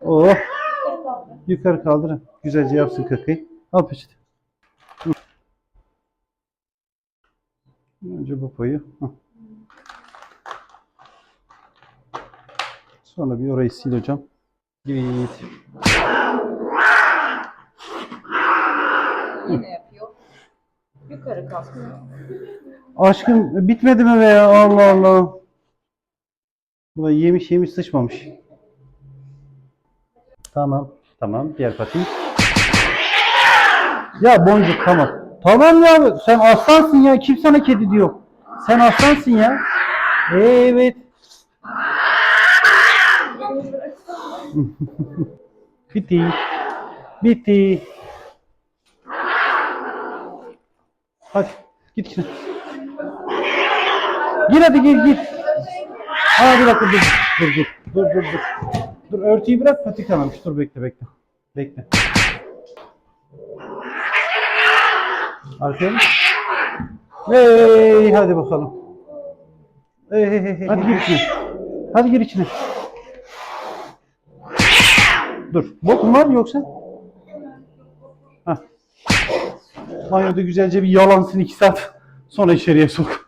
Oh Yukarı kaldır. Güzelce yapsın kakayı. Al peçete. Önce bu boyu. Hı. Sonra bir orayı sil hocam. Evet. Yine yapıyor. Yukarı kalkıyor. Aşkım bitmedi mi be ya? Allah Allah. Bu da yemiş yemiş sıçmamış. Tamam. Tamam. Diğer patiği. Ya boncuk tamam. Tamam ya sen aslansın ya. Kim sana kedi diyor. Sen aslansın ya. Evet. Bitti. Bitti. Hadi git içine. Gir hadi gir gir. Aa bir dakika dur. Dur dur. Dur dur dur. Dur örtüyü bırak patik almış. Dur bekle bekle. Bekle. Arkaya mı? Hey hadi bakalım. Hey, hey, hey, hadi gir içine. Hadi gir içine. Dur. Bok var yoksa? Hah. Banyoda güzelce bir yalansın iki saat. Sonra içeriye sok.